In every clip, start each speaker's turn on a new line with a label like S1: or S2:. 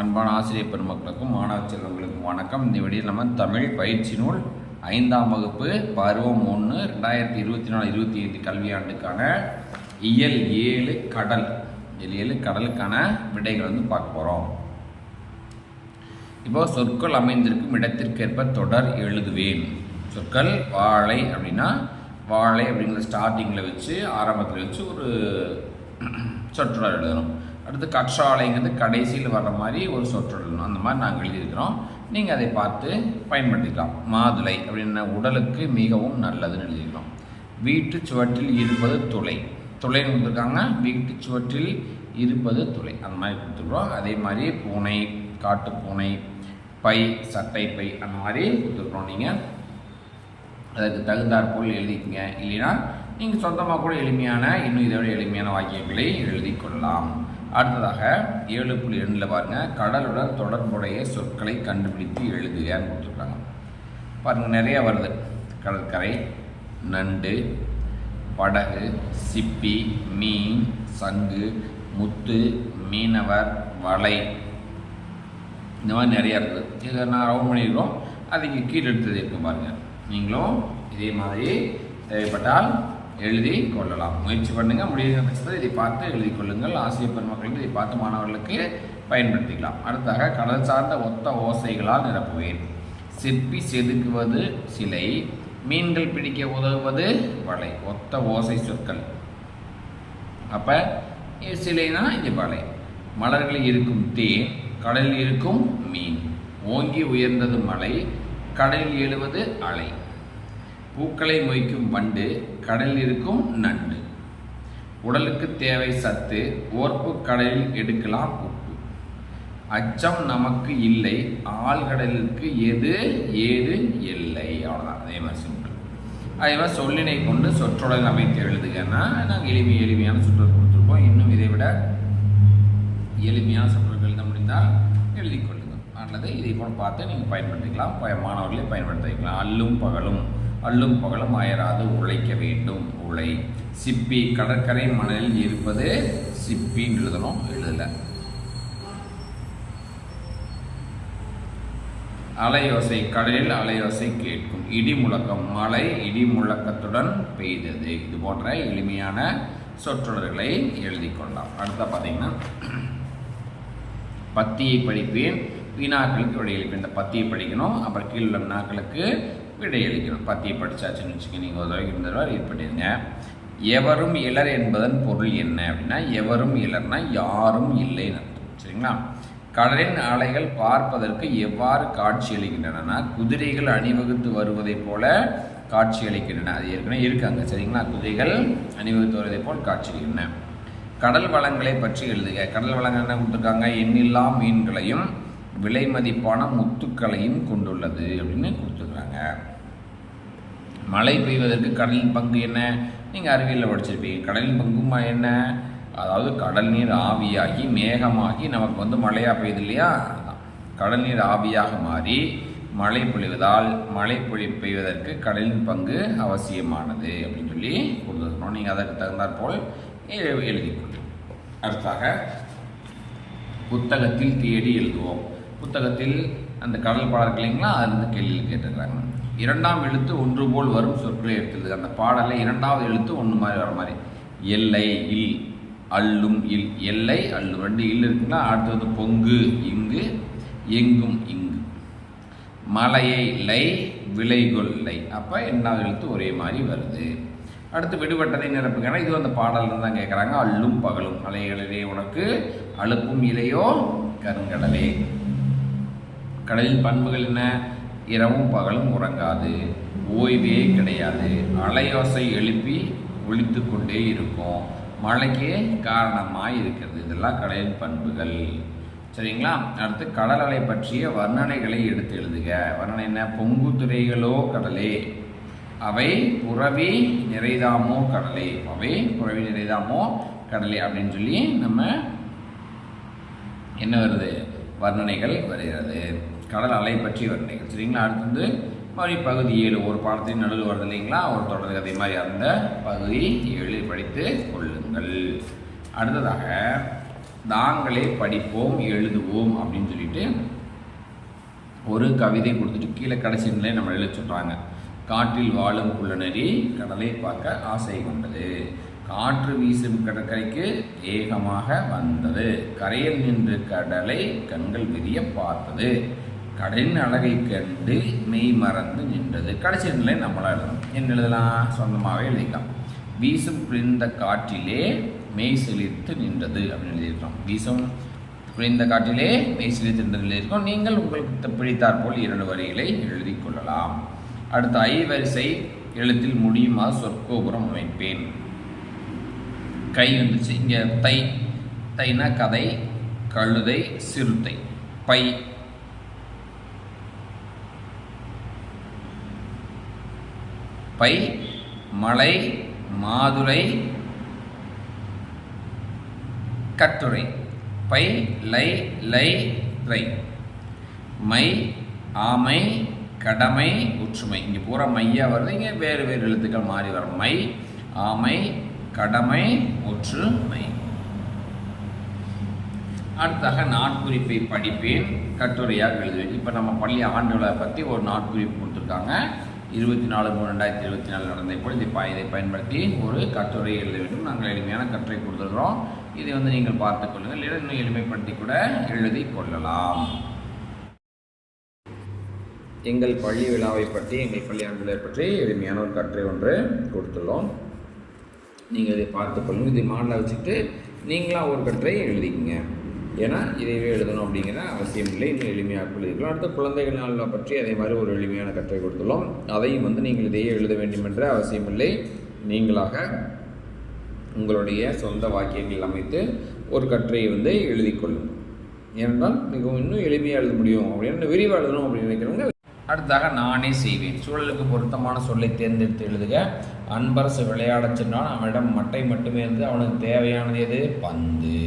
S1: அன்பான ஆசிரியர் பெருமக்களுக்கும் மாணவ செல்வங்களுக்கும் வணக்கம். இந்த வீடியோவில் நம்ம தமிழ் பயிற்சி நூல் ஐந்தாம் வகுப்பு பருவம் ஒன்று ரெண்டாயிரத்தி இருபத்தி நாலு இருபத்தி ஐந்து கல்வியாண்டுக்கான இயல் ஏழு கடல் இயல் ஏழு கடலுக்கான விடைகள் வந்து பார்க்க போகிறோம் இப்போ சொற்கள் அமைந்திருக்கும் இடத்திற்கேற்ப தொடர் எழுதுவேன். சொற்கள் வாழை அப்படின்னா வாழை அப்படிங்கிற ஸ்டார்டிங்கில் வச்சு ஆரம்பத்தில் வச்சு ஒரு சொற்றொடர் எழுதணும். அடுத்து கற்றாழைங்கிறது கடைசியில் வர்ற மாதிரி ஒரு சொற்றொடர் அந்த மாதிரி நாங்கள் எழுதியிருக்கிறோம். நீங்கள் அதை பார்த்து பயன்படுத்திக்கலாம். மாதுளை அப்படின்னா உடலுக்கு மிகவும் நல்லதுன்னு எழுதியிருக்கிறோம். வீட்டு சுவற்றில் இருப்பது துளை. துளைன்னு கொடுத்துருக்காங்க. வீட்டு சுவற்றில் இருப்பது துளை. அந்த மாதிரி கொடுத்துருக்குறோம். அதே மாதிரி பூனை காட்டு பூனை பை சட்டை பை அந்த மாதிரி கொடுத்துருக்குறோம் நீங்கள் அதற்கு தகுந்தாற்போல் எழுதிக்கங்க. இல்லைன்னா நீங்கள் சொந்தமாக கூட எளிமையான இன்னும் இதை விட எளிமையான வாக்கியங்களை எழுதி கொள்ளலாம். அடுத்ததாக ஏழு புள்ளி ரெண்டில் பாருங்கள் கடலுடன் தொடர்புடைய சொற்களை கண்டுபிடித்து எழுதுகன்னு கொடுத்துருக்காங்க? பாருங்கள் நிறையா வருது. கடற்கரை நண்டு படகு சிப்பி மீன் சங்கு முத்து மீனவர் வலை. இந்த மாதிரி நிறையா இருக்குது. இதை நான் ரவுண்ட் பண்ணியிருக்கோம். அதுக்கு கீழே எடுத்தது இருக்கும் பாருங்கள் நீங்களும் இதே மாதிரி தேவைப்பட்டால் எழுதி கொள்ளலாம். முயற்சி பண்ணுங்கள் முடிகிற பட்சத்தில் இதை பார்த்து எழுதி கொள்ளுங்கள். ஆசிரியர் பெருமக்களுக்கு இதை பார்த்து மாணவர்களுக்கு பயன்படுத்திக்கலாம். அடுத்தாக கடல் சார்ந்த ஒத்த ஓசைகளால் நிரப்புவேன். சிற்பி செதுக்குவது சிலை மீன்கள் பிடிக்க உதவுவது வலை ஒத்த ஓசை சொற்கள். அப்போ சிலைனா இது வலை. மலர்களில் இருக்கும் தேன் கடலில் இருக்கும் மீன். ஓங்கி உயர்ந்தது மலை கடலில் எழுவது அலை. பூக்களை மொய்க்கும் வண்டு கடலில் இருக்கும் நண்டு. உடலுக்கு தேவை சத்து ஓர்ப்பு கடலில் எடுக்கலாம் உப்பு. அச்சம் நமக்கு இல்லை ஆழ்கடலுக்கு எது ஏது இல்லை. அவ்வளோதான் அதே மாதிரி சிம்பிள் அதே மாதிரி சொல்லினை கொண்டு சொற்றொடர் அமைத்து எழுதுகன்னா நாங்கள் எளிமை எளிமையான சொற்றொடர் கொடுத்துருப்போம். இன்னும் இதை விட எளிமையான சொற்றொடர் எழுத முடிந்தால் எழுதி கொள்ளுங்கள் அல்லது இதை போல் பார்த்து நீங்கள் பயன்படுத்திக்கலாம். பய மாணவர்களே பயன்படுத்திக்கலாம். அல்லும் பகலும். அல்லும் பகலும் அயராது உழைக்க வேண்டும் உழை. சிப்பி கடற்கரை மணலில் இருப்பது சிப்பின்னு எழுதணும் எழுதலை. அலையோசை கடலில் அலையோசை கேட்கும். இடி முழக்கம் மழை இடி முழக்கத்துடன் பெய்தது. இது போன்ற எளிமையான சொற்றொடர்களை எழுதி கொள்ளலாம் அடுத்த பார்த்தீங்கன்னா பத்தியை படிப்பேன். வினாக்களுக்கு விடை இந்த பத்தியை படிக்கணும். அப்புறம் கீழ் உள்ள வினாக்களுக்கு விடை அளிக்கணும் பத்தியை படித்தாச்சுன்னு வச்சுக்க நீங்கள் ஒரு தடவைக்கு இருந்த தடவை ரீட் பண்ணிடுங்க. எவரும் இலர் என்பதன் பொருள் என்ன அப்படின்னா எவரும் இலர்னா யாரும் இல்லைன்னு அர்த்தம். சரிங்களா? கடலின் அலைகள் பார்ப்பதற்கு எவ்வாறு காட்சியளிக்கின்றன குதிரைகள் அணிவகுத்து வருவதைப் போல காட்சியளிக்கின்றன அது ஏற்கனவே இருக்காங்க சரிங்களா? குதிரைகள் அணிவகுத்து வருவதைப் போல் காட்சியளிக்கின்றன கடல் வளங்களை பற்றி எழுதுக. கடல் வளங்கள் என்ன கொடுத்துருக்காங்க? எண்ணில்லா மீன்களையும் விலை மதிப்பான முத்துக்களையும் கொண்டுள்ளது அப்படின்னு கொடுத்துருக்குறாங்க மழை பெய்வதற்கு கடலின் பங்கு என்ன? நீங்கள் அறிவியலில் படிச்சிருப்பீங்க. கடலின் பங்கும் என்ன? அதாவது கடல் நீர் ஆவியாகி மேகமாகி நமக்கு வந்து மழையாக பெய்யுது இல்லையா? கடல் நீர் ஆவியாக மாறி மழை பொழிவதால் மழை பொழி பெய்வதற்கு கடலின் பங்கு அவசியமானது அப்படின்னு சொல்லி கொடுத்துருக்கணும் நீங்கள் அதற்கு தகுந்தாற் போல் எழுதி அடுத்தாக புத்தகத்தில் தேடி எழுதுவோம். புத்தகத்தில் அந்த கடல் பாடல் இல்லைங்களா? அதுலேருந்து கேள்வியில் கேட்டுக்கிறாங்க இரண்டாம் எழுத்து ஒன்று போல் வரும் சொற்களை எடுத்துருது அந்த பாடலில் இரண்டாவது எழுத்து ஒன்று மாதிரி வர மாதிரி. எல்லை இல் அல்லும் இல். எல்லை அல்லும் ரெண்டு இல் இருக்குங்களா? அடுத்தது பொங்கு இங்கு எங்கும் இங்கு. மலையை லை விலைகொள் லை. அப்போ இரண்டாவது எழுத்து ஒரே மாதிரி வருது. அடுத்து விடுபட்டதை நிரப்புங்கன்னா இது அந்த பாடலில் தான் கேட்குறாங்க அள்ளும் பகலும். அலைகளிலே உனக்கு அழுப்பும் இலையோ கருங்கடலே கடலின் பண்புகள் என்ன? இரவும் பகலும் உறங்காது ஓய்வே கிடையாது. அலையோசை எழுப்பி ஒழித்து கொண்டே இருக்கும். மழைக்கே காரணமாக இருக்கிறது. இதெல்லாம் கடலின் பண்புகள். சரிங்களா? அடுத்து கடல் அலை பற்றிய வர்ணனைகளை எடுத்து எழுதுக. வர்ணனை என்ன? பொங்கு துறைகளோ கடலே. அவை புறவி நிறைதாமோ கடலை. அவை புறவி நிறைதாமோ கடலை அப்படின்னு சொல்லி நம்ம என்ன வருது? வர்ணனைகள் வருகிறது. கடல் அலை பற்றி வர்ணனைகள் சரிங்களா? அடுத்து வந்து மாதிரி பகுதி ஏழு ஒரு பாடத்தின் நடுவில் வருது இல்லைங்களா? ஒரு தொடர் கதை மாதிரி அந்த பகுதி ஏழு படித்து கொள்ளுங்கள். அடுத்ததாக நாங்களே படிப்போம் எழுதுவோம் அப்படின்னு சொல்லிட்டு ஒரு கவிதை கொடுத்துட்டு கீழே கடைசி நிலையை நம்ம எழுத சொல்கிறாங்க காற்றில் வாழும் குள்ளநெறி கடலை பார்க்க ஆசை கொண்டது. காற்று வீசும் கடற்கரைக்கு ஏகமாக வந்தது. கரையில் நின்று கடலை கண்கள் விரிய பார்த்தது. கடலின் அழகை கண்டு மெய் மறந்து நின்றது. கடைசி நிலை நம்மளால் எழுதணும் என்ன எழுதலாம்? சொந்தமாகவே எழுதிக்கலாம். வீசும் குளிர்ந்த காற்றிலே மெய் செழித்து நின்றது அப்படின்னு எழுதியிருக்கோம் வீசும் குளிர்ந்த காற்றிலே மெய் செழித்து நின்றது எழுதியிருக்கோம் நீங்கள் உங்களுக்கு பிடித்தாற் போல் இரண்டு வரிகளை எழுதி கொள்ளலாம். அடுத்த ஐ வரிசை எழுத்தில் முடியுமா சொற்கோபுரம் அமைப்பேன். கை வந்துச்சு. இங்கே தை தைனா கதை கழுதை சிறுத்தை. பை பை மலை மாதுளை கட்டுரை. பை லை லை ரை மை ஆமை கடமை ஒற்றுமை இங்கே பூரா மையாக வருது. இங்கே வேறு வேறு எழுத்துக்கள் மாறி வரும். மை ஆமை கடமை ஒற்றுமை அடுத்தாக நாட்குறிப்பை படிப்பேன். கட்டுரையாக எழுதுவேன். இப்போ நம்ம பள்ளி ஆண்டுகளை பற்றி ஒரு நாட்குறிப்பு கொடுத்துருக்காங்க. இருபத்தி நாலு மூணு ரெண்டாயிரத்தி இருபத்தி நாலு நடந்த இப்போ இதை பயன்படுத்தி ஒரு கட்டுரை எழுத வேண்டும். நாங்கள் எளிமையான கட்டுரை கொடுத்துருக்கிறோம். இதை வந்து நீங்கள் பார்த்துக்கொள்ளுங்கள் இல்லை இன்னும் எளிமைப்படுத்தி கூட எழுதி கொள்ளலாம். எங்கள் பள்ளி விழாவை பற்றி எங்கள் பள்ளி ஆண்டுகளை பற்றி எளிமையான ஒரு கட்டுரை ஒன்று கொடுத்துள்ளோம். நீங்கள் இதை பார்த்துக்கொள்ளுங்கள் இதை மாடலாக வச்சுட்டு நீங்களாக ஒரு கட்டுரை எழுதிக்கங்க. ஏன்னா இதையவே எழுதணும் அப்படிங்கிற அவசியம் இல்லை இன்னும் எளிமையாக எழுதிக்கலாம் அடுத்த குழந்தைகள் நாளில் பற்றி அதே மாதிரி ஒரு எளிமையான கற்றை கொடுத்துள்ளோம். அதையும் வந்து நீங்கள் இதையே எழுத வேண்டும் என்ற அவசியம் இல்லை. நீங்களாக உங்களுடைய சொந்த வாக்கியங்கள் அமைத்து ஒரு கட்டுரையை வந்து எழுதி கொள்ளுங்கள். ஏனென்றால் மிகவும் இன்னும் எளிமையாக எழுத முடியும் அப்படின்னு விரிவாக எழுதணும் அப்படின்னு நினைக்கிறவங்க அடுத்தாக நானே செய்வேன். சூழலுக்கு பொருத்தமான சொல்லை தேர்ந்தெடுத்து எழுதுக. அன்பரசு விளையாடச் சென்றான் அவனிடம் மட்டை மட்டுமே இருந்து அவனுக்கு தேவையானது எது? பந்து.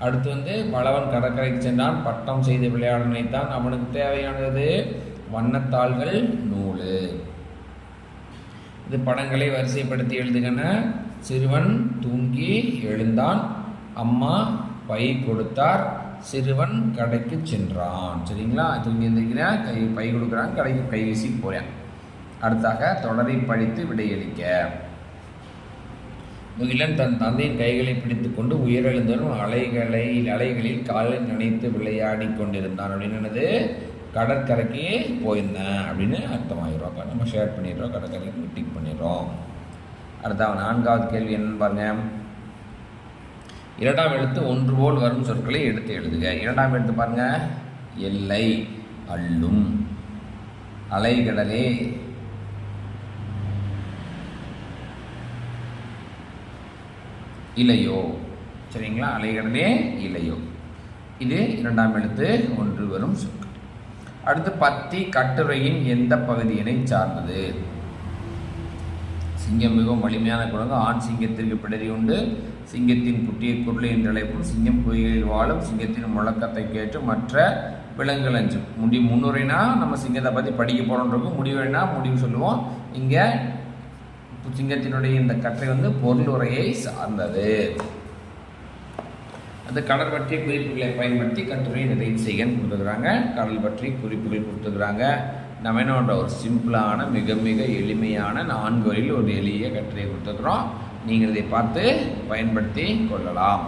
S1: அடுத்து வந்து பலவன் கடற்கரைக்கு சென்றான். பட்டம் செய்து விளையாட நினைத்தான் அவனுக்கு தேவையானது. வண்ணத்தாள்கள் நூல். இது படங்களை வரிசைப்படுத்தி எழுதுகன சிறுவன் தூங்கி எழுந்தான். அம்மா பை கொடுத்தார். சிறுவன் கடைக்கு சென்றான். சரிங்களா? தூங்கி எழுந்திருக்கிறேன் கை பை கொடுக்குறான் கடைக்கு கை வீசி போகிறேன் அடுத்தாக தொடரை படித்து விடையளிக்க. முகிலன் தன் தந்தையின் கைகளை பிடித்துக்கொண்டு உயிரெழுந்தனும் அலைகளை அலைகளில் காலில் நினைத்து விளையாடி கொண்டிருந்தான். அப்படின்னு என்னது? கடற்கரைக்கு போயிருந்தேன் அப்படின்னு அர்த்தமாயிரும். நம்ம ஷேர் பண்ணிடுறோம் கடற்கரைக்கு டிக் பண்ணிடுறோம். அடுத்த நான்காவது கேள்வி என்னன்னு பாருங்க. இரண்டாம் எழுத்து ஒன்று போல் வரும் சொற்களை எடுத்து எழுதுக. இரண்டாம் எழுத்து பாருங்க. எல்லை அள்ளும். அலைகடலே இலையோ. சரிங்களா? அலைகிறதே இலையோ. இது இரண்டாம் எழுத்து ஒன்று வரும் சொற்கள் அடுத்து பத்தி கட்டுரையின் எந்த பகுதியினை சார்ந்தது? சிங்கம் மிகவும் வலிமையான குரங்கு. ஆண் சிங்கத்திற்கு பிடரி உண்டு. சிங்கத்தின் குட்டியை குரலை என்று அழைப்பும். சிங்கம் குயிலில் வாழும். சிங்கத்தின் முழக்கத்தை கேட்டு மற்ற விலங்குகள் அஞ்சும். முடி முன்னுரைனா நம்ம சிங்கத்தை பற்றி படிக்க போகிறோன்றக்கும் முடிவுனா முடிவு சொல்லுவோம். இங்கே சிங்கத்தினுடைய இந்த கற்றை வந்து பொருளுரையை சார்ந்தது. அந்த கடல் பற்றிய குறிப்புகளை பயன்படுத்தி கட்டுரை நிறைவு செய்யன்னு கொடுத்துக்கிறாங்க கடல் பற்றி குறிப்புகள் கொடுத்துக்கிறாங்க நம்ம என்ன பண்ணுறோம் ஒரு சிம்பிளான மிக மிக எளிமையான நான்கு வரையில் ஒரு எளிய கட்டுரையை கொடுத்துக்கிறோம் நீங்கள் இதை பார்த்து பயன்படுத்தி கொள்ளலாம்.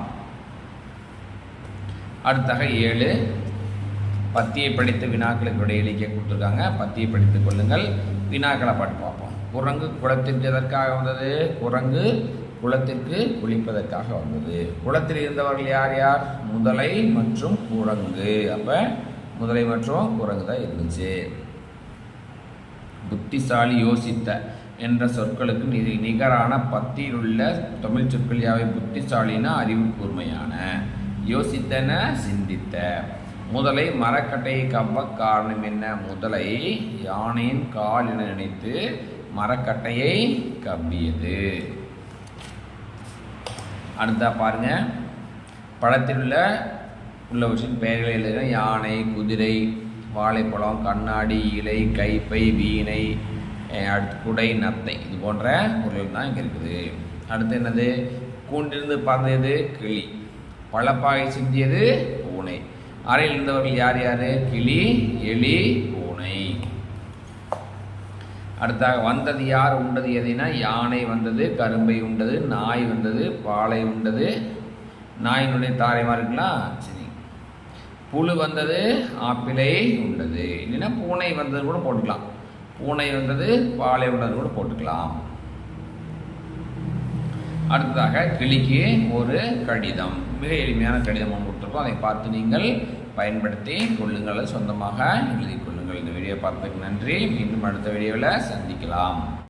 S1: அடுத்தாக ஏழு. பத்தியை படித்து வினாக்களுக்கு இடையிலேயே கொடுத்துருக்காங்க. பத்தியை படித்துக் கொள்ளுங்கள். வினாக்களை பாட்டு பார்ப்போம். குரங்கு குளத்திற்கு எதற்காக வந்தது. குரங்கு குளத்திற்கு குளிப்பதற்காக வந்தது. குளத்தில் இருந்தவர்கள் யார் யார்? முதலை மற்றும் குரங்கு. அப்போ முதலை மற்றும் குரங்கு தான் இருந்துச்சு. புத்திசாலி யோசித்த என்ற சொற்களுக்கு நிதி நிகரான பத்தியில் உள்ள தமிழ் சொற்கள் யாவை? புத்திசாலினா அறிவு கூர்மையான. யோசித்தன சிந்தித்த. முதலை மரக்கட்டையை கவ்வ காரணம் என்ன? முதலை யானையின் கால் என நினைத்து மரக்கட்டையை கவ்வியது. அடுத்தா பாருங்க. படத்தில் உள்ள உள்ளவற்றின் பெயர்களை எழுதுகிற யானை குதிரை வாழைப்பழம் கண்ணாடி இலை கைப்பை வீணை அடுத்து குடை நத்தை. இது போன்ற பொருள் தான் இங்கே இருக்குது. அடுத்து என்னது? கூண்டிருந்து பறந்தது கிளி. பழப்பாகை சிந்தியது பூனை. அறையில் இருந்தவர்கள் யார் யார்? கிளி எலி பூனை. அடுத்தாக வந்தது யார்? உண்டது எதுனா? யானை வந்தது கரும்பை உண்டது நாய் வந்தது பாலை உண்டது. நாயினுடைய தாரைமா இருக்குங்களா? சரி. புழு வந்தது ஆப்பிளை உண்டது. இல்லைன்னா பூனை வந்தது கூட போட்டுக்கலாம். பூனை வந்தது பாலை உண்டது கூட போட்டுக்கலாம். அடுத்ததாக கிளிக்கு ஒரு கடிதம். மிக எளிமையான கடிதம் ஒன்று கொடுத்துருக்கோம். அதை பார்த்து நீங்கள் பயன்படுத்தி கொள்ளுங்கள். சொந்தமாக எழுதி வீடியோ பார்த்ததுக்கு நன்றி. மீண்டும் அடுத்த வீடியோவில் சந்திக்கலாம்.